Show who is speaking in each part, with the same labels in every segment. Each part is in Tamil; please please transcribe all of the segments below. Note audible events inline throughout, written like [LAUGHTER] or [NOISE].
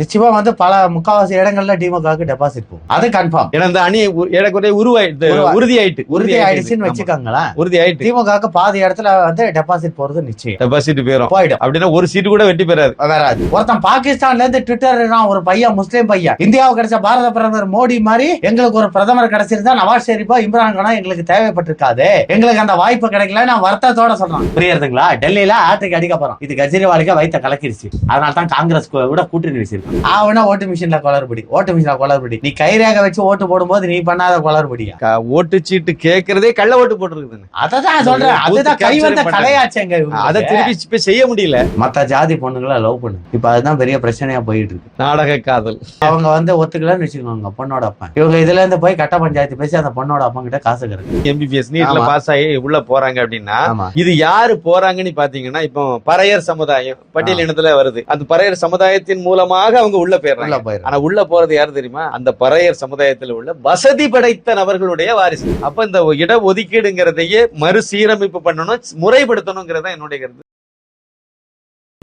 Speaker 1: நிச்சயமா வந்து பல முக்காவாசி இடங்கள்ல திமுகவுக்கு டெபாசிட் போகும். அது கன்ஃபார்ம்
Speaker 2: ஏன்னா இந்த அணி ஏறக்குறைய உருவாயிட்டு
Speaker 1: உருவா-
Speaker 2: உறுதியாயிட்டு
Speaker 1: உறுதி ஆயிடுச்சுன்னு. வச்சுக்கோங்களேன்.
Speaker 2: உறுதியாயிட்டு.
Speaker 1: திமுகவுக்கு பாதி இடத்துல வந்து டெபாசிட் போறது நிச்சயம்.
Speaker 2: டெபாசிட் போயிரும்
Speaker 1: போயிடும்.
Speaker 2: அப்படின்னா ஒரு சீட்டு கூட வெட்டி பெறாது.
Speaker 1: வராது. ஒருத்தன் பாகிஸ்தான்ல இருந்து ட்விட்டர் ஒரு பையன் முஸ்லீம் பையன். இந்தியாவுக்கு கிடைச்ச பாரத பிரதமர் மோடி மாதிரி எங்களுக்கு ஒரு பிரதமர் கிடைச்சிருந்தா நவாஸ் ஷெரீஃபா இம்ரான் கானா எங்களுக்கு தேவைப்பட்டிருக்காது. எங்களுக்கு அந்த வாய்ப்பு கிடைக்கல நான் வருத்தத்தோட சொல்றேன். புரியுதுங்களா டெல்லியில ஆட்டுக்கு அடிக்க போறோம். இது கெஜ்ரிவாலுக்கு வைத்த கலக்கிருச்சு. அதனால தான் காங்கிரஸ் கூட கூட கூட்டணி அவனா ஓட்டு மிஷின்ல குளறுபடி ஓட்டு மிஷின்ல குளறுபடி நீ கைரேகை வச்சு ஓட்டு போடும்போது நீ பண்ணாத குளறுபடியா
Speaker 2: ஓட்டு சீட்டு கேட்கறதே கள்ள ஓட்டு போட்டுருக்குதுன்னு.
Speaker 1: அததான் சொல்றேன். அதுதான் கை வந்த கலையாச்சேங்க
Speaker 2: அதை. திருப்பி இப்ப செய்ய முடியல.
Speaker 1: மத்த ஜாதி பொண்ணுங்களை லவ் பண்ணு. இப்ப அதுதான் பெரிய பிரச்சனையா போயிட்டு இருக்கு
Speaker 2: நாடக காதல்.
Speaker 1: அவங்க வந்து ஒத்துக்கலன்னு வச்சுக்கோங்க பொண்ணோட அப்பா. இவங்க இதுல இருந்து போய் கட்ட பஞ்சாயத்து பேசி அந்த பொண்ணோட அப்பா கிட்ட காசு கிடக்கு
Speaker 2: எம்பிபிஎஸ் நீட்ல. பாஸ் ஆகி உள்ள போறாங்க அப்படின்னா இது யாரு போறாங்கன்னு பாத்தீங்கன்னா இப்போ பறையர் சமுதாயம் பட்டியல் இனத்துல வருது. அந்த பறையர் சமுதாயத்தின் மூலமாக அவங்க உள்ள போயிடுறாங்க. ஆனா உள்ள போறது யாரு தெரியுமா? அந்த பறையர் சமுதாயத்துல உள்ள வசதி படைத்த நபர்களுடைய வாரிசு. அப்ப இந்த இட ஒதுக்கீடுங்கிறதையே மறுசீரமைப்பு பண்ணணும் முறைப்படுத்தணுங்கிறதா என்னுடைய கருத்து.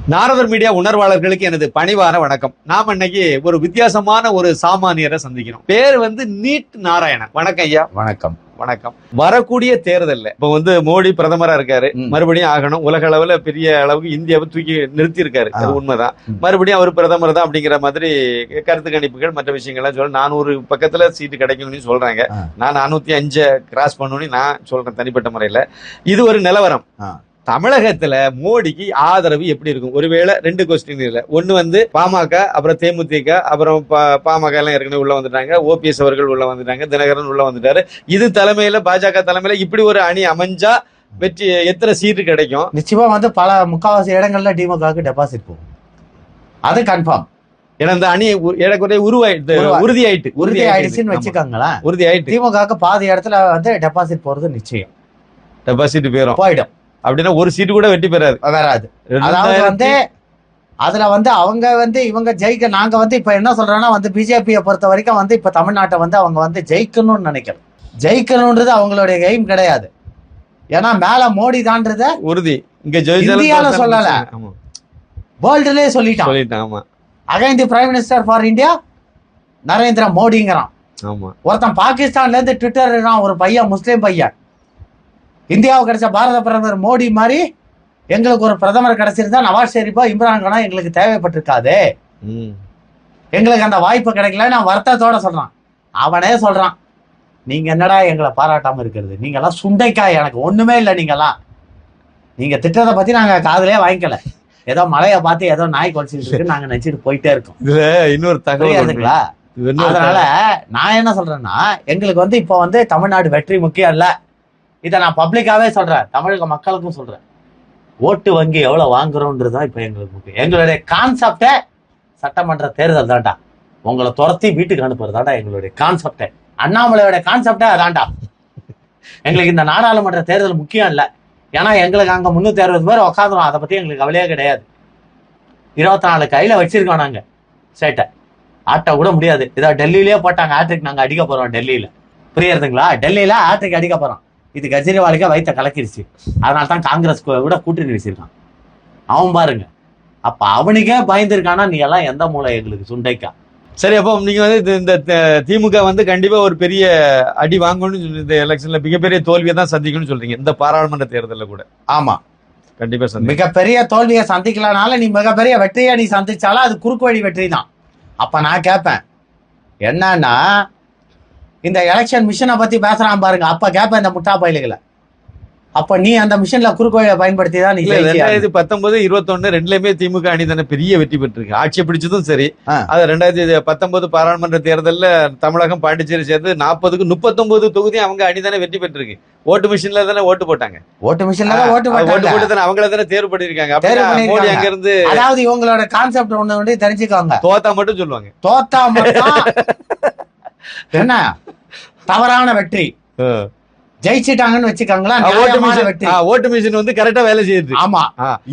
Speaker 2: நாரதர் மீடியா உணர்வாளர்களுக்கு எனது பணிவான வணக்கம். நாம இன்னைக்கு ஒரு வித்தியாசமான ஒரு சாமானியரை சந்திக்கிறோம். பேர் வந்து நீட் நாராயணன். வணக்கம் ஐயா.
Speaker 1: வணக்கம்.
Speaker 2: வணக்கம் வரக்கூடிய தேர்தல்ல இப்ப வந்து மோடி பிரதமரா இருக்காரு. மறுபடியும் ஆகணும் உலக அளவுல பெரிய அளவுக்கு இந்தியாவை தூக்கி நிறுத்தி இருக்காரு அது. உண்மைதான். மறுபடியும் அவர் பிரதமர் தான் அப்படிங்கிற மாதிரி கருத்து கணிப்புகள் மற்ற விஷயங்கள்லாம் சொல்ல நானூறு பக்கத்துல சீட்டு கிடைக்கும்னு சொல்றாங்க. நான் நானூத்தி அஞ்ச கிராஸ் பண்ணணும்னு நான் சொல்றேன் தனிப்பட்ட முறையில இது ஒரு நிலவரம். தமிழகத்துல மோடிக்கு ஆதரவு எப்படி இருக்கும்? ஒருவேளை ரெண்டு கொஸ்டின் இல்ல. ஒண்ணு வந்து பாமக அப்புறம் தேமுதிக அப்புறம் பாமக எல்லாம் ஏற்கனவே உள்ள வந்துட்டாங்க. ஓபிஎஸ் அவர்கள் உள்ள வந்துட்டாங்க. தினகரன் உள்ள வந்துட்டாரு. இது தலைமையில பாஜக தலைமையில இப்படி ஒரு அணி அமைஞ்சா வெற்றி எத்தனை சீட்டு கிடைக்கும்?
Speaker 1: நிச்சயமா வந்து பல முக்காவாசி இடங்கள்ல திமுகவுக்கு டெபாசிட் போகும். அது கன்ஃபார்ம்
Speaker 2: ஏன்னா இந்த அணி ஏறக்குறைய உருவாயிட்டு
Speaker 1: உருவா-
Speaker 2: உறுதியாயிட்டு
Speaker 1: உறுதி ஆயிடுச்சுன்னு. வச்சுக்கோங்களேன்.
Speaker 2: உறுதியாயிட்டு.
Speaker 1: திமுகவுக்கு பாதி இடத்துல வந்து டெபாசிட் போறது நிச்சயம்.
Speaker 2: டெபாசிட் போயிரும்
Speaker 1: போயிடும்.
Speaker 2: அப்படின்னா ஒரு சீட்டு கூட வெட்டி பெறாது
Speaker 1: வராது. அதாவது வந்து அதுல வந்து அவங்க வந்து இவங்க ஜெயிக்க நாங்க வந்து இப்ப என்ன சொல்றோம்னா வந்து பிஜேபியை பொறுத்த வரைக்கும் வந்து இப்ப தமிழ்நாட்டை வந்து அவங்க வந்து ஜெயிக்கணும்னு நினைக்கிறோம் ஜெயிக்கணும்ன்றது அவங்களுடைய எய்ம் கிடையாது. ஏன்னா மேல மோடி தான்றத
Speaker 2: உறுதி. இங்க
Speaker 1: இந்தியால சொல்லல. வேர்ல்டுலயே சொல்லிட்டான்.
Speaker 2: சொல்லிட்டேன் ஆமா.
Speaker 1: Again the prime minister for India Narendra மோடிங்கிறான். ஒருத்தன் பாகிஸ்தான்ல இருந்து ட்விட்டர் ஒரு பையன் முஸ்லீம் பையன். இந்தியாவுக்கு கிடைச்ச பாரத பிரதமர் மோடி மாதிரி எங்களுக்கு ஒரு பிரதமர் கிடைச்சிருந்தா நவாஸ் ஷெரீஃபா இம்ரான் கானா எங்களுக்கு தேவைப்பட்டிருக்காது.
Speaker 2: ம்.
Speaker 1: எங்களுக்கு அந்த வாய்ப்பு கிடைக்கல நான் வருத்தத்தோட சொல்றான். அவனே சொல்றான் நீங்க என்னடா எங்களை பாராட்டாம இருக்கிறது? நீங்கெல்லாம் சுண்டைக்காய் எனக்கு ஒண்ணுமே இல்லை நீங்கெல்லாம். நீங்க திட்டத்தை பத்தி நாங்க காதுலயே வாங்கிக்கல. ஏதோ மழையை பார்த்து ஏதோ நாய் குறைச்சிட்டு இருக்கு நாங்க நினைச்சிட்டு போயிட்டே இருக்கோம்.
Speaker 2: இதுல இன்னொரு தகவல்
Speaker 1: அதனால நான் என்ன சொல்றேன்னா எங்களுக்கு வந்து இப்போ வந்து தமிழ்நாடு வெற்றி முக்கியம் இல்ல. இதை நான் பப்ளிக்காவே சொல்றேன். தமிழக மக்களுக்கும் சொல்றேன். ஓட்டு வங்கி எவ்வளவு வாங்குறோன்றது தான் இப்போ எங்களுக்கு முக்கியம். எங்களுடைய கான்செப்டே சட்டமன்ற தேர்தல் தான்டா. உங்களை துரத்தி வீட்டுக்கு அனுப்புறது தாண்டா எங்களுடைய கான்செப்டே அண்ணாமலையோட கான்செப்டே அதான்டா. எங்களுக்கு இந்த நாடாளுமன்ற தேர்தல் முக்கியம் இல்லை. ஏன்னா எங்களுக்கு அங்க முன்னூத்தி அறுபது பேர் உக்காந்துரும் அதை பத்தி எங்களுக்கு கவலையே கிடையாது. இருபத்தி நாலு கையில வச்சிருக்கோம் நாங்க. சேட்டை. ஆட்ட கூட முடியாது. இதான் டெல்லியிலே போட்டாங்க. ஆட்ரிக் நாங்க அடிக்க போறோம் டெல்லியில. புரியறதுங்களா? டெல்லியில ஆட்ரிக் அடிக்க போறோம். இது கெஜ்ரிவாலுக்கே வைத்த கலக்கிருச்சு. அதனால தான் காங்கிரஸ் கூட கூட கூட்டணி வச்சிருக்கான் அவன் பாருங்க. அப்ப அவனுக்கே பயந்துருக்கானா? நீ எல்லாம் எந்த மூளை எங்களுக்கு சுண்டைக்கா?
Speaker 2: சரி அப்போ நீங்க வந்து இது- இந்த த- திமுக வந்து கண்டிப்பா ஒரு பெரிய அடி வாங்கணும்னு சொல்லி இந்த எலெக்ஷன்ல மிகப்பெரிய தோல்வியை தான் சந்திக்கணும்னு சொல்றீங்க. இந்த பாராளுமன்ற தேர்தல்ல கூட.
Speaker 1: ஆமா.
Speaker 2: கண்டிப்பா சந்திக்கும்
Speaker 1: மிகப்பெரிய தோல்வியை சந்திக்கலனால நீ மிகப்பெரிய வெற்றியை நீ சந்திச்சாலும் அது குறுக்கு வழி வெற்றி தான் அப்ப நான் கேட்பேன் என்னன்னா இந்த எலெக்ஷன் மிஷினை பத்தி பேசுறான் பாருங்க. அப்ப கேட்பேன் இந்த முட்டா பயலுகளை. அப்ப நீ அந்த மிஷின்ல குறுக்கு வழியை பயன்படுத்தி தான்?
Speaker 2: ரெண்டாயிரத்தி பத்தொன்பது இருபத்தொன்னு ரெண்டுலயுமே திமுக அணி தானே பெரிய வெற்றி பெற்றிருக்கு. ஆட்சியை பிடிச்சதும் சரி. அது ரெண்டாயிரத்தி பத்தொன்பது பாராளுமன்ற தேர்தல்ல தமிழகம் பாண்டிச்சேரி சேர்த்து நாற்பதுக்கு முப்பத்தொன்பது தொகுதி அவங்க அணி தானே வெற்றி பெற்றிருக்கு. ஓட்டு மிஷின்ல தானே ஓட்டு போட்டாங்க.
Speaker 1: ஓட்டு மிஷின்ல தான் ஓட்டு
Speaker 2: ஓட்டு போட்டு தானே அவங்கள தானே தேர்வு பண்ணிருக்காங்க மோடி. அங்க இருந்து
Speaker 1: அதாவது இவங்களோட கான்செப்ட் ஒண்ணு வந்து தெரிஞ்சுக்கோங்க.
Speaker 2: தோத்தா மட்டும் சொல்லுவாங்க.
Speaker 1: தோத்தா மட்டும் என்ன? தவறான வெற்றி. ஜெயிச்சிட்டாங்கன்னு வச்சுக்கோங்களேன்
Speaker 2: ஆ, ஓட்டு மிஷின் ஓட்டு மிஷின் வந்து கரெக்டா வேலை செய்யுது.
Speaker 1: ஆமா.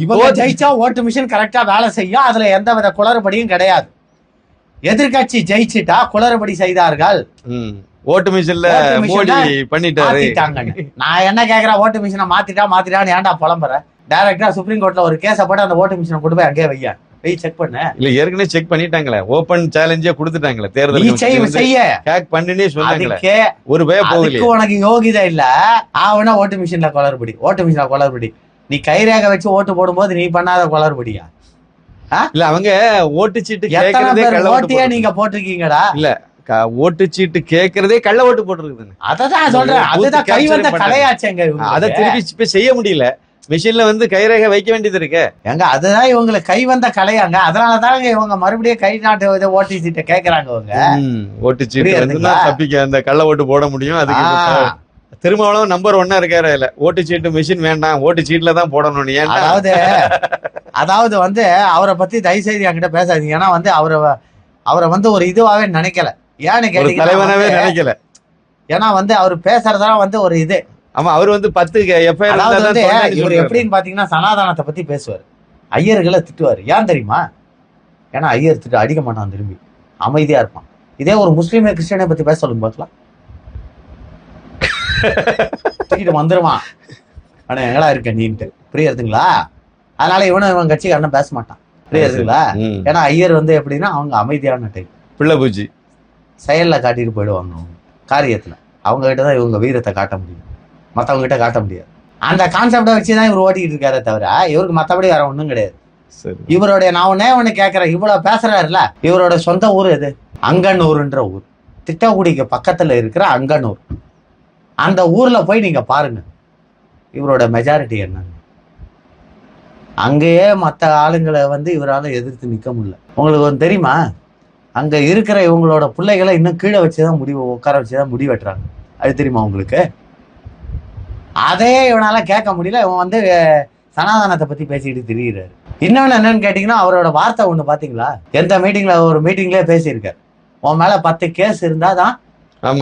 Speaker 1: இவங்க ஜெயிச்சா ஓட்டு மிஷின் கரெக்டா வேலை செய்யும். அதுல எந்த வித குளறுபடியும் கிடையாது. எதிர்க்கட்சி ஜெயிச்சிட்டா குளறுபடி செய்தார்கள்.
Speaker 2: ஓட்டு மிஷின்ல மோடி பண்ணிட்டாரு.
Speaker 1: நான் என்ன கேக்குறேன்? ஓட்டு மிஷினை மாத்திட்டா மாத்திட்டான்னு ஏன்டா புலம்புற? டைரக்டா சுப்ரீம் கோர்ட்ல ஒரு கேஸ போட்டு அந்த ஓட்டு மிஷினை கொண்டு போய் அங்கேயே வைய. போய் செக் பண்ணு.
Speaker 2: இல்ல ஏற்கனவே செக் பண்ணிட்டாங்களே. ஓபன் சேலஞ்சே கொடுத்துட்டாங்களே.
Speaker 1: நீ
Speaker 2: தேர்தல்
Speaker 1: செய் செய்ய.
Speaker 2: ஹேக் பண்ணுனே சொன்னாங்களே ஒரு பய போகலையே.
Speaker 1: உனக்கு யோகிதை இல்ல. ஆவனா ஓட்டு மிஷின்ல குளறுபடி ஓட்டு மிஷின்ல குளறுபடி நீ கைரேகை வச்சு ஓட்டு போடும்போது நீ பண்ணாத குளறுபடியா
Speaker 2: இல்ல அவங்க ஓட்டு சீட்டு கேக்குறதே
Speaker 1: பேர்
Speaker 2: கள்ள ஓட்டு
Speaker 1: ஓட்டையே நீங்க போட்டிருக்கீங்கடா?
Speaker 2: க- ஓட்டு சீட்டு கேக்குறதே கள்ள ஓட்டு போட்டுருக்குதுங்க
Speaker 1: அததான் சொல்றேன். அதுதான் கை
Speaker 2: capture
Speaker 1: வந்த
Speaker 2: பண்றாங்க.
Speaker 1: கலையாச்சேங்க
Speaker 2: அதை. திருப்பி செய்ய முடியல. மிஷின்ல வந்து கைரேகை வைக்க வேண்டியது இருக்கு.
Speaker 1: ஏங்க அதுதான் இவங்களுக்கு கை வந்த கலையாங்க. அதனாலதாங்க இவங்க மறுபடியும் கை நாட்டு இதை ஓட்டி சீட்டை கேக்குறாங்க இவங்க.
Speaker 2: ம், ஓட்டு சீட்டு? தப்பிக்க அந்த கள்ள ஓட்டு போட முடியும். அதுக்கு
Speaker 1: ஆ,
Speaker 2: திருமாவளவன் நம்பர் ஒன்னா இருக்காரு இல்ல ஓட்டு சீட்டு மிஷின் வேண்டாம். ஓட்டு சீட்ல தான் போடணும்
Speaker 1: அதாவது அதாவது வந்து அவரை பத்தி தயவு செய்து என்கிட்ட பேசாதீங்க. ஏன்னா வந்து அவரை அவரை வந்து ஒரு இதுவாவே நினைக்கல. ஏன்னு வந்து-
Speaker 2: நினைக்கல.
Speaker 1: ஏன்னா வந்து அவர் பேசுறதெல்லாம் வந்து ஒரு இது.
Speaker 2: ஆமா அவர் வந்து பத்து எஃப்ஐஆர்
Speaker 1: இவர் எப்படின்னு பாத்தீங்கன்னா சனாதனத்தை பத்தி பேசுவார். ஐயர்களை திட்டுவார். ஏன் தெரியுமா? ஏன்னா ஐயர் திட்டு அடிக்க மாட்டான் திரும்பி. அமைதியா இருப்பான். இதே ஒரு முஸ்லீம் கிறிஸ்டியனை பத்தி பேச சொல்லுங்க பார்க்கலாம் தூக்கிட்டு வந்துருவான். ஆனா எங்கடா இருக்க நீன்ட்டு. புரியுதுங்களா அதனால இவனும் இவன் கட்சிக்காரனும் பேச மாட்டான். புரியுதுங்களா ஏன்னா ஐயர் வந்து எப்படின்னா அவங்க அமைதியான டைப்
Speaker 2: பிள்ளை பூச்சி.
Speaker 1: செயல்ல காட்டிட்டு போயிடுவாங்க. அவங்க காரியத்துல. அவங்க கிட்ட தான் இவங்க வீரத்தை காட்ட முடியும். மத்தவங்க கிட்ட காட்ட முடியாது. அந்த கான்செப்டை வச்சு தான் இவர் ஓட்டிக்கிட்டு இருக்காரே தவிர இவருக்கு மத்தபடி வேற ஒண்ணும் கிடையாது. இவருடைய நான் ஒன்னே ஒண்ணு கேட்கறேன் இவ்வளவு பேசுறாருல இவரோட சொந்த ஊர் எது? அங்கனூர்ன்ற ஊர். திட்டக்குடிக்கு பக்கத்துல இருக்கிற அங்கனூர். அந்த ஊர்ல போய் நீங்க பாருங்க. இவரோட மெஜாரிட்டி என்னன்னு. அங்கேயே மத்த ஆளுங்களை வந்து இவரால எதிர்த்து நிக்க முடியல. உங்களுக்கு ஒன்று தெரியுமா? அங்க இருக்கிற இவங்களோட பிள்ளைகளை இன்னும் கீழே வச்சுதான் முடிவு உட்கார வச்சுதான் முடி வெட்டுறாங்க. அது தெரியுமா உங்களுக்கு? அதே இவனால கேட்க முடியல. இவன் வந்து சனாதனத்தை பத்தி பேசிக்கிட்டு திரியிறாரு. இன்னொன்னு என்னன்னு கேட்டீங்கன்னா அவரோட வார்த்தை ஒண்ணு பாத்தீங்களா? எந்த மீட்டிங்ல ஒரு மீட்டிங்லயே பேசியிருக்காரு. உன் மேல பத்து கேஸ் இருந்தாதான்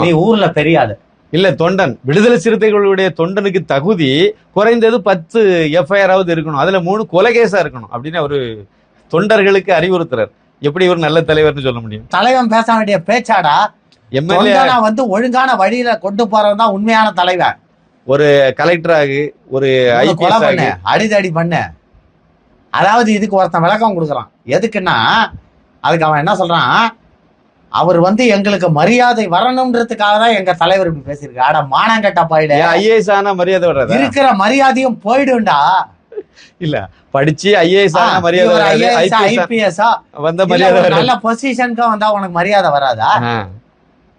Speaker 1: நீ ஊர்ல பெரிய ஆளு.
Speaker 2: இல்ல தொண்டன். விடுதலை சிறுத்தைகளுடைய தொண்டனுக்கு தகுதி குறைந்தது பத்து எஃப்ஐஆர் ஆவது இருக்கணும். அதுல மூணு கொலை கேஸா இருக்கணும் அப்படின்னு அவரு தொண்டர்களுக்கு அறிவுறுத்துறார். எப்படி இவர் நல்ல தலைவர்னு சொல்ல முடியும்?
Speaker 1: தலைவன் பேச வேண்டிய பேச்சாடா
Speaker 2: எம்எல்ஏ
Speaker 1: வந்து ஒழுங்கான வழியில கொண்டு போறவன் தான் உண்மையான தலைவன்.
Speaker 2: கலெக்டர் ஆகு ஒரு ஐபிஎஸ் ஆகு.
Speaker 1: அடிதடி பண்ணு. அதாவது இதுக்கு ஒருத்தன் விளக்கம் கொடுக்குறான். எதுக்குன்னா அதுக்கு அவன் என்ன சொல்றான்? அவர் வந்து எங்களுக்கு மரியாதை வரணும்ன்றதுக்காக தான் எங்க தலைவர் இப்படி பேசியிருக்காரு ஆட மானங்கட்ட பாயில.
Speaker 2: ஐஏஎஸ் ஆனா மரியாதை வர்றதா?
Speaker 1: இருக்கிற மரியாதையும் போயிடும்டா.
Speaker 2: இல்ல படிச்சு ஐஏஎஸ் ஆனா மரியாதை வராது ஐபிஎஸ்
Speaker 1: ஐபிஎஸ்
Speaker 2: வந்த மரியாதை
Speaker 1: நல்ல பொசிஷனுக்கு வந்தா உனக்கு மரியாதை வராதா?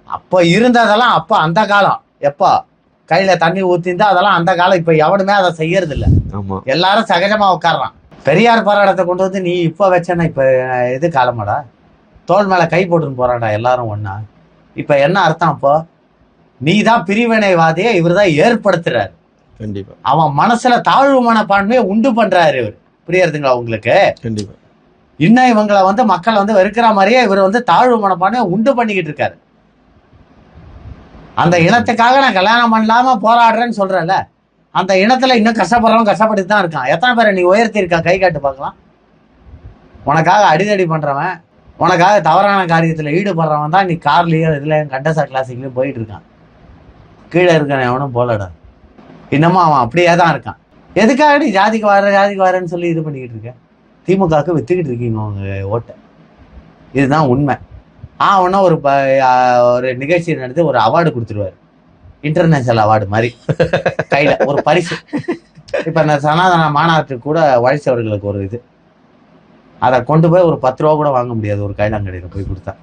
Speaker 1: அப்ப இருந்ததெல்லாம் அப்ப அந்த காலம். எப்போ? கையில தண்ணி ஊத்திருந்தா அதெல்லாம் அந்த காலம் இப்ப எவனுமே அதை செய்யறது இல்ல எல்லாரும் சகஜமா உட்கார்றான். பெரியார் போராட்டத்தை கொண்டு வந்து நீ இப்ப வச்சேன்னா இப்ப எது காலமாடா? தோல் மேல கை போட்டுன்னு போறான்டா எல்லாரும் ஒண்ணா. இப்ப என்ன அர்த்தம் அப்போ? நீ தான் பிரிவினைவாதியை இவர் தான் ஏற்படுத்துறாரு.
Speaker 2: கண்டிப்பா.
Speaker 1: அவன் மனசுல தாழ்வு மனப்பான்மையை உண்டு பண்றாரு இவர். புரியுறதுங்களா உங்களுக்கு?
Speaker 2: கண்டிப்பா.
Speaker 1: இன்னும் இவங்களை வந்து மக்கள் வந்து வெறுக்கிற மாதிரியே இவர் வந்து தாழ்வு மனப்பான்மையை உண்டு பண்ணிக்கிட்டு இருக்காரு. அந்த இனத்துக்காக நான் கல்யாணம் பண்ணலாம போராடுறேன்னு சொல்றேன்ல அந்த இனத்துல இன்னும் கஷ்டப்படுறவன் கஷ்டப்பட்டு தான் இருக்கான். எத்தனை பேரை நீ உயர்த்தி இருக்க கை காட்டு பார்க்கலாம். உனக்காக அடிதடி பண்றவன் உனக்காக தவறான காரியத்தில் ஈடுபடுறவன் தான் நீ கார்லேயோ இதில் கண்டசா கிளாசிக்லயும் போயிட்டு இருக்கான். கீழே இருக்கான் எவனும் போலடா இன்னமும் அவன் அப்படியே தான் இருக்கான். எதுக்காக நீ ஜாதிக்கு வர ஜாதிக்கு வரேன்னு சொல்லி இது பண்ணிக்கிட்டு இருக்க? திமுகவுக்கு வித்துக்கிட்டு இருக்கீங்க உங்க ஓட்டை. இதுதான் உண்மை. ஆ ஒன்றும் ஒரு ஒரு நிகழ்ச்சி நடத்தி ஒரு அவார்டு கொடுத்துருவாரு. இன்டர்நேஷனல் அவார்டு மாதிரி. கையில ஒரு பரிசு. இப்ப இந்த சனாதன மாநாட்டுக்கு கூட உழைச்சவர்களுக்கு ஒரு இது. அதை கொண்டு போய் ஒரு பத்து ரூபா கூட வாங்க முடியாது ஒரு கைலாங்கடையில போய் கொடுத்தா?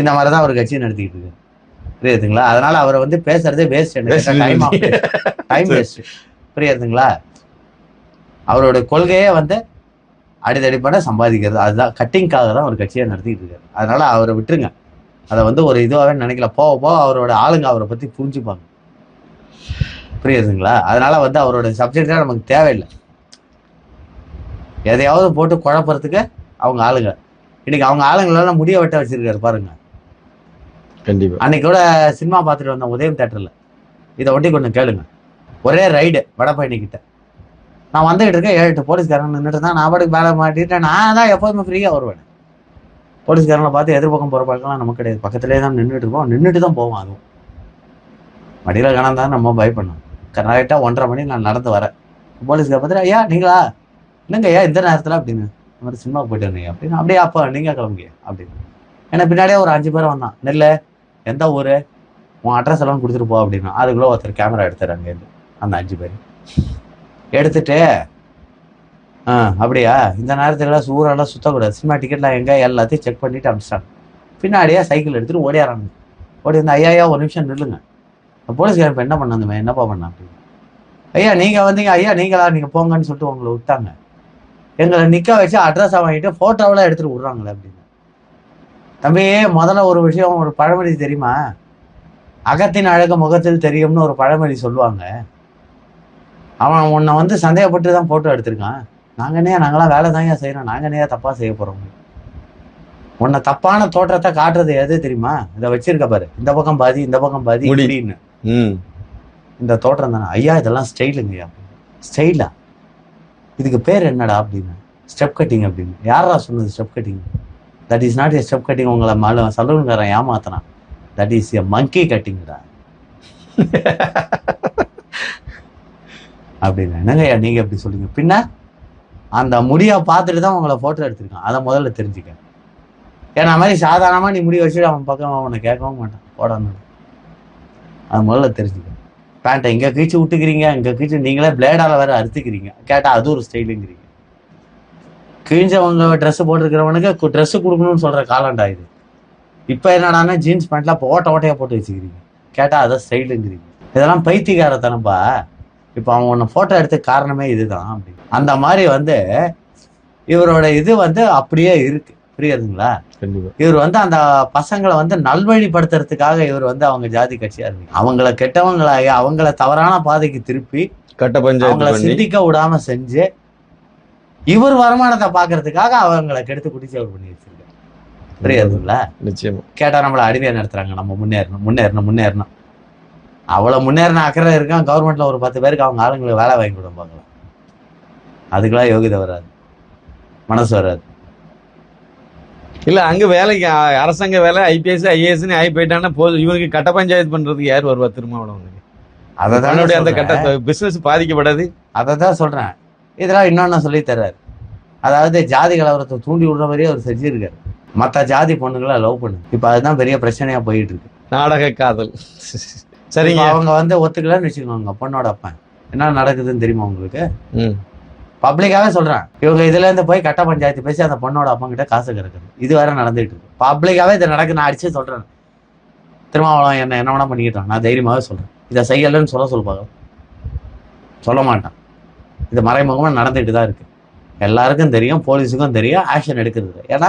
Speaker 1: இந்த மாதிரி தான் ஒரு கட்சி நடத்திக்கிட்டு இருக்கு புரியுதுங்களா? அதனால அவரை வந்து பேசுறதே வேஸ்ட் எனக்கு. டைம் டைம் வேஸ்ட் புரியுதுங்களா? அவரோட கொள்கையே வந்து அடிதடி பண்ண சம்பாதிக்கிறது. அதுதான் கட்டிங்காக தான் ஒரு கட்சியை நடத்திட்டு இருக்காரு. அதனால அவரை விட்டுருங்க. அதை வந்து ஒரு இதுவாகவே நினைக்கல. போக போக அவரோட ஆளுங்க அவரை பத்தி புரிஞ்சுப்பாங்க. புரியுதுங்களா? அதனால வந்து அவரோட சப்ஜெக்டே நமக்கு தேவையில்லை. எதையாவது போட்டு குழப்பறதுக்கு அவங்க ஆளுங்க. இன்னைக்கு அவங்க ஆளுங்களெல்லாம் முடிய வெட்ட வச்சிருக்காரு பாருங்க.
Speaker 2: கண்டிப்பா.
Speaker 1: அன்னைக்கு கூட சினிமா பார்த்துட்டு வந்தேன் உதயம் தேட்டர்ல இதை ஒட்டி கொஞ்சம் கேளுங்க. ஒரே ரைடு வடபழனி கிட்ட நான் வந்துகிட்டு இருக்கேன் ஏழு எட்டு போலீஸ்காரங்க நின்றுட்டு தான் நான் பாட்டுக்கு வேலை மாட்டிட்டேன் நான் தான் எப்போதுமே ஃப்ரீயாக வருவேன். போலீஸ்காரங்களை பார்த்து எதிர்பக்கம் போகிற பழக்கம்லாம் நமக்கு கிடையாது. பக்கத்துலேயே தான் நின்றுட்டு இருப்போம் நின்றுட்டு தான் போவோம் அதுவும். மடியில் கணம் தான் நம்ம பயப்படணும் கரெக்டாக ஒன்றரை மணி நான் நடந்து வரேன். போலீஸ்கார் பார்த்துட்டு ஐயா நீங்களா? இல்லைங்க ஐயா இந்த நேரத்தில்? அப்படின்னு. இந்த மாதிரி சினிமா போயிட்டு வந்தீங்க அப்படின்னு அப்படியே அப்போ நீங்கள் கிளம்புங்க. அப்படின்னு. ஏன்னா பின்னாடியே ஒரு அஞ்சு பேர் வந்தான். நெல்ல எந்த ஊர்? உன் அட்ரஸ் எல்லாம் கொடுத்துட்டு போ. அப்படின்னா. அதுக்குள்ளே ஒருத்தர் கேமரா எடுத்துறாங்க. அந்த அஞ்சு பேர். எடுத்துட்டு ஆ அப்படியா? இந்த நேரத்துலலாம் சூறாலாம் சுத்தக்கூடாது. சினிமா டிக்கெட்லாம் எங்கே எல்லாத்தையும் செக் பண்ணிட்டு அனுப்பிச்சிட்டாங்க. பின்னாடியே சைக்கிள் எடுத்துகிட்டு ஓடியாராங்க ஓடி வந்து ஐயா ஐயா ஒரு நிமிஷம் நில்லுங்க. போலீஸ்காரன் இப்போ என்ன பண்ணாங்க என்னப்பா பண்ண? அப்படின்னு. ஐயா நீங்கள் வந்தீங்க. ஐயா நீங்களா? நீங்கள் போங்கன்னு சொல்லிட்டு உங்களை விட்டாங்க. எங்களை நிற்க வச்சு அட்ரஸ் வாங்கிட்டு ஃபோட்டோவெல்லாம் எடுத்துகிட்டு விட்றாங்களே அப்படின்னு. தம்பி முதல்ல ஒரு விஷயம் ஒரு பழமொழி தெரியுமா? அகத்தின் அழகு முகத்தில் தெரியும்னு ஒரு பழமொழி சொல்லுவாங்க. அவன் உன்னை வந்து சந்தேகப்பட்டு தான் போட்டோ எடுத்திருக்கான் நாங்கனே நாங்களாம் வேலை தாங்க செய்யறோம் நாங்கனே தப்பா செய்ய போறோம்? உன்னை தப்பான தோற்றத்தை காட்டுறது எது தெரியுமா? இதை வச்சிருக்க பாரு. இந்த பக்கம் பாதி இந்த பக்கம் பாதி
Speaker 2: முடி.
Speaker 1: இப்படின்னு.
Speaker 2: ம்.
Speaker 1: இந்த தோற்றம் தானே. ஐயா இதெல்லாம் ஸ்டைலுங்கய்யா ஸ்டைலா இதுக்கு பேர் என்னடா அப்படின்னு. ஸ்டெப் கட்டிங் அப்படின்னு. யாரா சொன்னது step cutting that is not a step cutting உங்களை மேல சலூன்காரன் ஏமாத்தனான் தட் இஸ் ஏ மங்கி கட்டிங்டா அப்படின்னு என்னங்கய்யா நீங்க எப்படி சொல்லுங்க பின்ன அந்த முடியை பார்த்துட்டு தான் உங்களை போட்டோ எடுத்திருக்கான். அதை முதல்ல தெரிஞ்சுக்க. ஏன்னா மாதிரி சாதாரணமா நீ முடி வச்சுட்டு அவன் பக்கம் அவனை கேட்கவும் மாட்டான். போடணும் அது முதல்ல தெரிஞ்சுக்க. பேண்ட்டை இங்கே கீச்சு விட்டுக்கிறீங்க இங்கே கீச்சு நீங்களே பிளேடால வேற அறுத்துக்கிறீங்க. கேட்டால் அது ஒரு ஸ்டைலுங்கிறீங்க கிழிஞ்சவங்க ட்ரெஸ் போட்டிருக்கிறவனுக்கு ட்ரெஸ் கொடுக்கணும்னு சொல்ற காலண்டா இது. இப்போ என்னடானா ஜீன்ஸ் பேண்ட்லாம் போட்ட ஓட்ட ஓட்டையா போட்டு வச்சுக்கிறீங்க. கேட்டால் அதை ஸ்டைலுங்கிறீங்க இதெல்லாம் பைத்தியக்காரத்தனப்பா இப்போ அவன் உன்னை போட்டோ எடுத்த காரணமே இதுதான் அப்படி. அந்த மாதிரி வந்து இவரோட இது வந்து அப்படியே இருக்கு. புரியுதுங்களா? இவர் வந்து அந்த பசங்களை வந்து நல்வழிப்படுத்துறதுக்காக இவர் வந்து அவங்க ஜாதி கட்சியா இருக்கு அவங்கள கெட்டவங்களாகி அவங்கள தவறான பாதைக்கு திருப்பி
Speaker 2: கட்ட பஞ்சாயத்து
Speaker 1: அவங்கள சிந்திக்க விடாம செஞ்சு இவர் வருமானத்தை பாக்குறதுக்காக அவங்கள கெடுத்து குடிச்சு அவர் பண்ணி வச்சிருக்காரு. புரியுதுங்களா?
Speaker 2: நிச்சயமா.
Speaker 1: கேட்டா நம்மள அடிமையா நடத்துறாங்க. நம்ம முன்னேறணும் முன்னேறணும் முன்னேறணும். அவ்வளவு முன்னேறின அக்கறை இருக்கான். கவர்மெண்ட்ல ஒரு பத்து பேருக்கு அவங்க ஆளுங்களுக்கு வேலை வாங்கி கொடுப்பாங்க அதுக்கெல்லாம் யோகிதை வராது. மனசு வராது.
Speaker 2: இல்ல அங்க வேலைக்கு அரசாங்க வேலை ஐபிஎஸ் ஐஏஎஸ் ஆகி போயிட்டாங்கன்னா போதும் இவனுக்கு கட்ட பஞ்சாயத்து பண்றதுக்கு யார் வருவா திருமாவளவனுக்கு
Speaker 1: அதை
Speaker 2: தன்னுடைய அந்த கட்ட பிசினஸ் பாதிக்கப்படாது.
Speaker 1: அதை தான் சொல்றேன். இதெல்லாம் இன்னொன்னு சொல்லி தர்றாரு. அதாவது ஜாதி கலவரத்தை தூண்டி விடுற மாதிரியே அவர் செஞ்சிருக்காரு மற்ற ஜாதி பொண்ணுங்களை லவ் பண்ணு இப்ப அதுதான் பெரிய பிரச்சனையா போயிட்டு இருக்கு.
Speaker 2: நாடக காதல். சரிங்க.
Speaker 1: அவங்க வந்து ஒத்துக்கலன்னு வச்சுக்கோங்க பொண்ணோட அப்பன். என்ன நடக்குதுன்னு தெரியுமா உங்களுக்கு. பப்ளிக்காவே சொல்றேன். இவங்க இதுல இருந்து போய் கட்ட பஞ்சாயத்து பேசி அந்த பொண்ணோட அப்பா கிட்ட காசு கிடக்குது இது வேற நடந்துட்டு இருக்கு. பப்ளிக்காவே இது நடக்கு நான் அடிச்சு சொல்றேன். திருமாவளவன் என்ன என்ன வேணா பண்ணிக்கிட்டான். நான் தைரியமாவே சொல்றேன். இதை செய்யலன்னு சொல்ல சொல்லுவாங்க சொல்ல மாட்டான். இது மறைமுகமா நடந்துட்டு தான் இருக்கு. எல்லாருக்கும் தெரியும் போலீஸுக்கும் தெரியும் ஆக்ஷன் எடுக்கிறது. ஏன்னா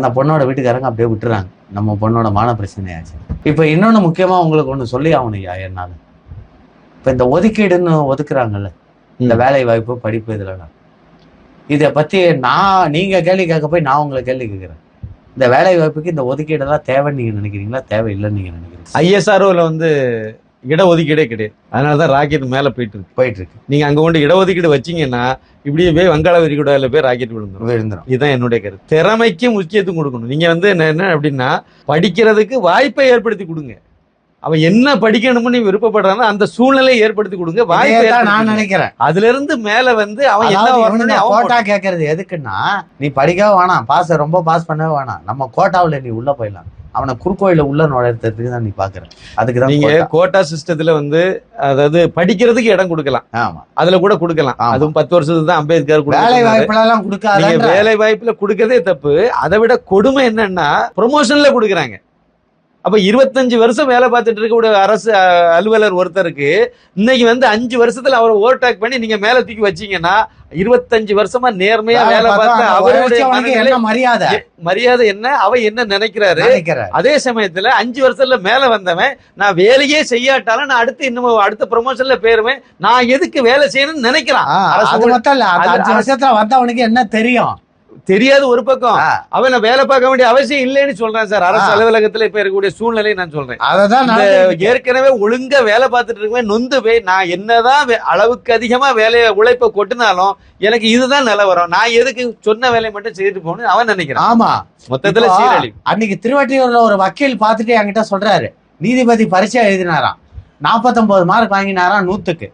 Speaker 1: அந்த பொண்ணோட வீட்டுக்காரங்க அப்படியே விட்டுறாங்க. நம்ம பொண்ணோட மான பிரச்சனையாச்சு. இப்ப இன்னொன்னு முக்கியமா உங்களுக்கு ஒண்ணு சொல்லி ஆகணும்யா என்னால. இப்ப இந்த ஒதுக்கீடுன்னு ஒதுக்குறாங்கல்ல இந்த. வேலை வாய்ப்பு படிப்பு இதுலலாம். இதை பத்தி நான் நீங்க கேள்வி கேட்க போய் நான் உங்களை கேள்வி கேட்கிறேன். இந்த வேலை வாய்ப்புக்கு இந்த ஒதுக்கீடெல்லாம் தேவைன்னு நீங்க நினைக்கிறீங்களா? தேவையில்லைன்னு நீங்க நினைக்கிறீங்க?
Speaker 2: ஐஎஸ்ஆர்ஓல வந்து இடஒதுக்கீடே கிடையாது. அதனாலதான் ராக்கெட் மேல போயிட்டு இருக்கு.
Speaker 1: போயிட்டு இருக்கு.
Speaker 2: நீங்க அங்க கொண்டு இடஒதுக்கீடு வச்சீங்கன்னா இப்படியே போய் வங்காள விரிகுடால போய் ராக்கெட் விழுந்துரும்.
Speaker 1: விழுந்துரும்.
Speaker 2: இதுதான் என்னுடைய கருத்து. திறமைக்கு முக்கியத்துவம் கொடுக்கணும். நீங்க வந்து என்ன என்ன அப்படின்னா படிக்கிறதுக்கு வாய்ப்பை ஏற்படுத்தி கொடுங்க. அவன் என்ன படிக்கணும்னு நீ விருப்பப்படுறானோ அந்த சூழ்நிலையை ஏற்படுத்தி கொடுங்க. வாய்ப்பை
Speaker 1: நான். நினைக்கிறேன்.
Speaker 2: அதுல இருந்து மேல வந்து அவன் என்ன
Speaker 1: கோட்டா. கேட்கறது எதுக்குன்னா நீ படிக்கவே வேணாம் பாஸ் ரொம்ப பாஸ் பண்ணவே வேணாம். நம்ம கோட்டாவுல நீ உள்ள போயிடலாம். அவனை குறுக்கோயில உள்ள நுழையறதுக்கு தான் நீ பாக்குற. அதுக்கு தான்
Speaker 2: நீங்க
Speaker 1: கோட்டா.
Speaker 2: சிஸ்டத்துல வந்து அதாவது படிக்கிறதுக்கு இடம் கொடுக்கலாம்.
Speaker 1: ஆமா.
Speaker 2: அதுல கூட கொடுக்கலாம். அதுவும் பத்து வருஷத்துக்கு தான் அம்பேத்கர்
Speaker 1: வேலை
Speaker 2: கொடுத்தாரு.
Speaker 1: வாய்ப்புல எல்லாம்
Speaker 2: நீங்க
Speaker 1: கொடுக்காத
Speaker 2: வேலை வாய்ப்புல கொடுக்கறதே தப்பு. அதை விட கொடுமை என்னன்னா ப்ரொமோஷன்ல கொடுக்குறாங்க. அப்ப இருபத்தஞ்சு வருஷம் வேலை பார்த்துட்டு இருக்க ஒரு அரசு அலுவலர் ஒருத்தருக்கு இன்னைக்கு வந்து அஞ்சு வருஷத்துல அவரை ஓவர்டேக் பண்ணி நீங்க மேல தூக்கி வச்சீங்கன்னா இருபத்தஞ்சு வருஷமா நேர்மையா வேலை பார்த்து அவருடைய
Speaker 1: மரியாதை?
Speaker 2: மரியாதை என்ன? அவ என்ன நினைக்கிறாரு?
Speaker 1: நினைக்கிற
Speaker 2: அதே சமயத்துல அஞ்சு வருஷத்துல மேல வந்தவன் நான் வேலையே செய்யாட்டாலும் நான் அடுத்து இன்னும் அடுத்த ப்ரொமோஷன்ல பேருவேன் நான் எதுக்கு வேலை செய்யணும்னு நினைக்கிறான்.
Speaker 1: அது மட்டும் இல்ல அஞ்சு வருஷத்துல வந்தவனுக்கு என்ன தெரியும்?
Speaker 2: தெரியாது ஒரு பக்கம். அவன் நான் வேலை பார்க்க வேண்டிய அவசியம் இல்லைன்னு சொல்றேன் சார். அரசு. அலுவலகத்துல இப்ப இருக்கக்கூடிய சூழ்நிலையை நான் சொல்றேன்.
Speaker 1: இருக்கு.
Speaker 2: ஏற்கனவே ஒழுங்கா வேலை பார்த்துட்டு இருக்கேன் நொந்து போய் நான் என்னதான் அளவுக்கு அதிகமா வேலையை உழைப்ப கொட்டினாலும் எனக்கு இதுதான் நிலவரம் நான் எதுக்கு சொன்ன வேலையை மட்டும் செய்துட்டு போகணும்னு அவன் நினைக்கிறான்.
Speaker 1: ஆமா.
Speaker 2: மொத்தத்துல சீரழி
Speaker 1: அன்னைக்கு திருவட்டியூர்ல ஒரு வக்கீல் பார்த்துட்டு என்கிட்ட சொல்றாரு. நீதிபதி பரீட்சை எழுதினாராம். 49 மார்க் வாங்கினாராம் நூத்துக்கு.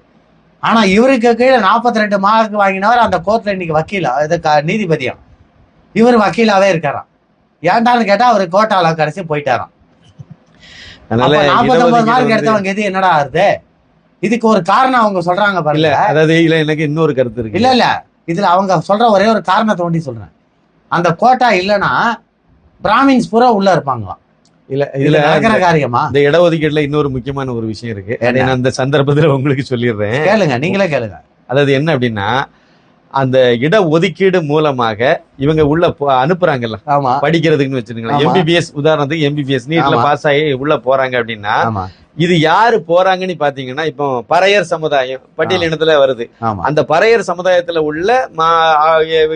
Speaker 1: ஆனா இவருக்கு கீழே 42 ரெண்டு மார்க் வாங்கினவர் அந்த கோர்ட்ல இன்னைக்கு வக்கீலா? இது க- நீதிபதியா? இவர் வக்கீலாவே இருக்காராம். ஏன்டான்னு கேட்டா அவர் கோட்டால கடைசி போயிட்டாராம். நாற்பத்தொன்பது மார்க் எடுத்தவங்க இது என்னடா ஆகுது இதுக்கு ஒரு காரணம் அவங்க சொல்றாங்க பாருங்க.
Speaker 2: அதாவது இல்ல எனக்கு இன்னொரு கருத்து இருக்கு.
Speaker 1: இல்ல இல்ல. இதுல அவங்க சொல்ற ஒரே ஒரு காரணத்தை ஒண்டி சொல்றேன். அந்த கோட்டா இல்லைன்னா பிராமின்ஸ் பூரா உள்ள இருப்பாங்களாம்.
Speaker 2: இல்ல
Speaker 1: இதுல நடக்கிற காரியமா?
Speaker 2: இந்த இடஒதுக்கீடுல இன்னொரு முக்கியமான ஒரு விஷயம் இருக்கு? நான் அந்த சந்தர்ப்பத்துல உங்களுக்கு சொல்லிடுறேன்.
Speaker 1: கேளுங்க நீங்களே கேளுங்க.
Speaker 2: அதாவது என்ன அப்படின்னா அந்த இட ஒதுக்கீடு மூலமாக இவங்க உள்ள அனுப்புறாங்கல்ல? படிக்கிறதுக்குன்னு வச்சுருங்களேன். எம்பிபிஎஸ் உதாரணத்துக்கு எம்பிபிஎஸ் நீட்ல. பாஸ் ஆகி உள்ள போறாங்க அப்படின்னா இது யாரு போறாங்கன்னு பாத்தீங்கன்னா இப்போ பறையர் சமுதாயம் பட்டியல் இனத்துல வருது. அந்த பறையர் சமுதாயத்துல உள்ள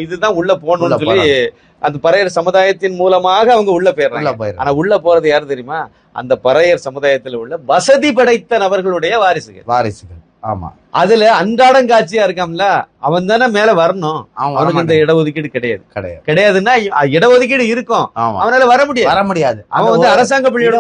Speaker 2: இதுதான் உள்ள போகணும்னு சொல்லி அந்த பறையர் சமுதாயத்தின் மூலமாக அவங்க உள்ள போயிடுறாங்க. ஆனா உள்ள போறது யாரு தெரியுமா? அந்த பறையர் சமுதாயத்துல உள்ள வசதி படைத்த நபர்களுடைய வாரிசுகள்.
Speaker 1: வாரிசுகள். ஆமா.
Speaker 2: அதுல அன்றாடம் காட்சியா இருக்காம்ல அவன் தானே மேல வரணும்.
Speaker 1: அவன்
Speaker 2: அவனுக்கு இந்த. இடஒதுக்கீடு கிடையாது.
Speaker 1: கிடையாது.
Speaker 2: கிடையாதுன்னா இடஒதுக்கீடு இருக்கும். அவனால வர முடியாது.
Speaker 1: வர முடியாது.
Speaker 2: அவன் வந்து அரசாங்க பள்ளியோட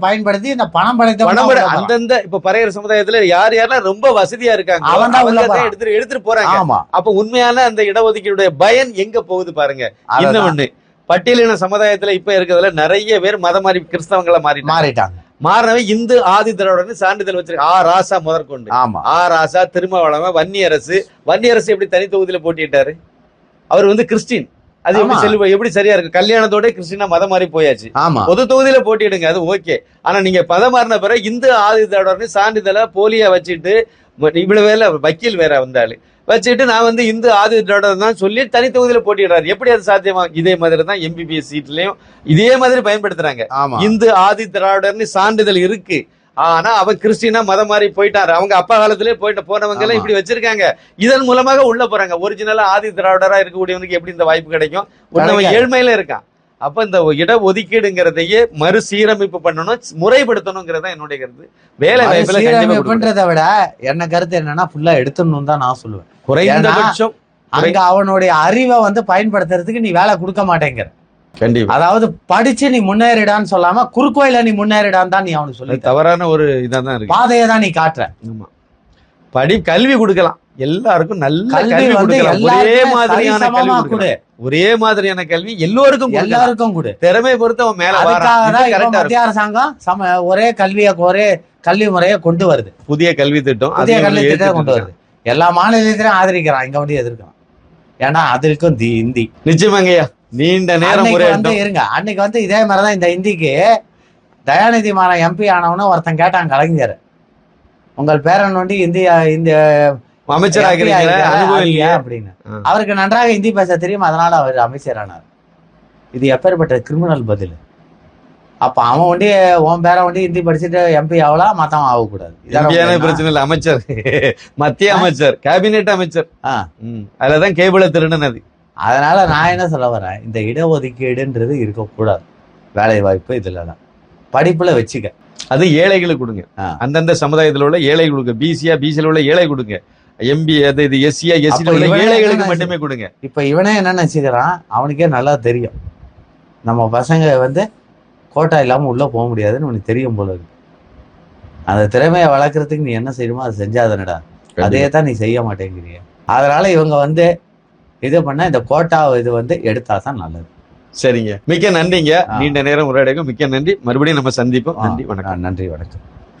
Speaker 1: பயன்படுத்தி இந்த பணம் படைத்த
Speaker 2: பணம் அந்தந்த இப்ப பறையர் சமுதாயத்துல யார் யாரெல்லாம் ரொம்ப வசதியா இருக்காங்க
Speaker 1: அவன் தான்.
Speaker 2: எடுத்துட்டு எடுத்துட்டு போறாங்க.
Speaker 1: ஆமா.
Speaker 2: அப்ப உண்மையான அந்த இடஒதுக்கீடுடைய பயன் எங்க போகுது பாருங்க.
Speaker 1: அதுதான்.
Speaker 2: இன்னொன்னு பட்டியலின சமுதாயத்துல இப்ப இருக்கிறதுல நிறைய பேர் மதம் மாறி கிறிஸ்தவங்கள மாறி
Speaker 1: மாறிட்டாங்க.
Speaker 2: மாறினவன் இந்து ஆதி திராவிடன்னு சான்றிதழ் வச்சிருக்க ஆ ராசா முதற்கொண்டு.
Speaker 1: ஆமா.
Speaker 2: ஆ ராசா திருமாவளவன் வன்னியரசு. வன்னியரசு எப்படி தனி தொகுதியில போட்டிட்டாரு அவர் வந்து கிறிஸ்டின். அது எப்படி. செல்வ எப்படி சரியா இருக்கு? கல்யாணத்தோட கிறிஸ்டினா மதம் மாறி போயாச்சு.
Speaker 1: ஆமா.
Speaker 2: பொது தொகுதியில போட்டியிடுங்க அது ஓகே. ஆனா நீங்க பதம் மாறின பிறகு இந்து ஆதி திராவிடர்னு சான்றிதழ போலியா வச்சுட்டு இவ்வளவு வேலை வக்கீல் வேற வந்தாரு. வச்சுட்டு நான் வந்து இந்து ஆதி திராவிடர் தான் சொல்லி தனி தொகுதியில போட்டிடுறாரு எப்படி அது சாத்தியமா? இதே மாதிரி தான் எம்பிபிஎஸ் சீட்லயும் இதே மாதிரி பயன்படுத்துறாங்க. இந்து ஆதி திராவிடர்னு சான்றிதழ் இருக்கு. ஆனா அவன் கிறிஸ்டினா மதம் மாறி போயிட்டாரு. அவங்க அப்பா காலத்திலே போயிட்டு போனவங்க எல்லாம். இப்படி வச்சிருக்காங்க. இதன் மூலமாக உள்ள போறாங்க. ஒரிஜினலா ஆதி திராவிடரா இருக்கக்கூடியவனுக்கு எப்படி இந்த வாய்ப்பு கிடைக்கும்?
Speaker 1: கிடைக்காது.
Speaker 2: ஏழ்மையில இருக்கான். அப்ப இந்த இட ஒதுக்கீடுங்கிறதையே மறுசீரமைப்பு பண்ணணும் முறைப்படுத்தணுங்கிறத என்னுடைய கருத்து. வேலை.
Speaker 1: சீரமைப்புன்றதை விட என்ன கருத்து என்னன்னா ஃபுல்லா எடுத்துடணும் தான் நான் சொல்லுவேன்.
Speaker 2: குறைந்தபட்சம்
Speaker 1: அங்க அவனுடைய அறிவை வந்து பயன்படுத்துறதுக்கு நீ வேலை கொடுக்க மாட்டேங்கிற.
Speaker 2: கண்டிப்பா.
Speaker 1: அதாவது படிச்சு நீ முன்னேறிடான்னு சொல்லாம குறுக்கோயில நீ முன்னேறிடான்னு தான் நீ அவனுக்கு சொல்லி
Speaker 2: தவறான ஒரு இதா தான் இருக்கு.
Speaker 1: பாதையை தான் நீ காட்டுற.
Speaker 2: ஆமா. படி கல்வி கொடுக்கலாம். எல்லாருக்கும் நல்ல
Speaker 1: கல்வி
Speaker 2: கொடுக்கலாம். ஒரே மாதிரியான கல்வி ஒரே மாதிரியான கல்வி எல்லோருக்கும்.
Speaker 1: எல்லாருக்கும் கொடு.
Speaker 2: திறமை பொறுத்து அவன் மேல
Speaker 1: மத்திய அரசாங்கம் சம ஒரே கல்வியை ஒரே கல்வி முறையை கொண்டு வருது.
Speaker 2: புதிய கல்வி திட்டம்
Speaker 1: புதிய கல்வி திட்டம் கொண்டு வருது. எல்லா மாநிலத்திலும் ஆதரிக்கிறான் இங்க வந்து எதிர்க்கிறான். ஏன்னா அதற்கும் தி இந்தி.
Speaker 2: நிச்சயமாங்கய்யா நீண்ட நேரம்
Speaker 1: வந்து இருங்க. அன்னைக்கு வந்து இதே மாதிரிதான் இந்த இந்திக்கு தயாநிதி மாறன் எம்பி ஆனவன ஒருத்தன் கேட்டான் கலைஞர். உங்கள் பேரன் வந்து இந்தியா இந்த
Speaker 2: அமைச்சர்
Speaker 1: MP
Speaker 2: ஆகிறீங்க
Speaker 1: ஆகிட்டாரு,
Speaker 2: அனுபவம்
Speaker 1: அது
Speaker 2: இல்லையா?
Speaker 1: ஏன் அப்படின்னு. அவருக்கு நன்றாக இந்தி பேச தெரியும் அதனால அவர் அமைச்சரானார். இது எப்பேற்பட்ட கிரிமினல் பதில்? அப்ப அவன் வண்டி உன் பேரன் வண்டி ஹிந்தி படிச்சுட்டு எம்பி ஆகலாம் மத்தவன் ஆகக்கூடாது.
Speaker 2: இந்தியான. பிரச்சனை இல்ல. அமைச்சர். [LAUGHS] மத்திய அமைச்சர். கேபினெட் அமைச்சர்.
Speaker 1: ஆ.
Speaker 2: ம். அதுலதான் கேபிள திருடுனது
Speaker 1: அதனால நான் என்ன சொல்ல வரேன்? இந்த இடஒதுக்கீடுன்றது இருக்கக்கூடாது. வேலை வாய்ப்பு இதுல தான் படிப்புல வச்சுக்க.
Speaker 2: அது ஏழைகளுக்கு கொடுங்க. அந்தந்த சமுதாயத்துல உள்ள ஏழை கொடுங்க. பிசியா பிசில உள்ள ஏழை கொடுங்க. எம்பி அது இது எஸ்சியா எஸ்சி ஏழைகளுக்கு மட்டுமே கொடுங்க.
Speaker 1: இப்ப இவனே என்ன நினைச்சுக்கிறான்? அவனுக்கே நல்லா தெரியும். நம்ம பசங்க வந்து கோட்டா இல்லாம உள்ள போக முடியாதுன்னு உனக்கு தெரியும் போல இருக்கு. அந்த திறமையை வளர்க்கறதுக்கு நீ என்ன செய்யணுமோ அதை செஞ்சாதனடா. அதே தான் நீ செய்ய மாட்டேங்கிறீங்க அதனால இவங்க வந்து இது பண்ண இந்த கோட்டா இது வந்து எடுத்தா தான் நல்லது.
Speaker 2: சரிங்க. மிக்க நன்றிங்க. நீண்ட நேரம் உரையாடுங்க மிக்க நன்றி. மறுபடியும் நம்ம சந்திப்போம். நன்றி வணக்கம்.
Speaker 1: நன்றி வணக்கம்.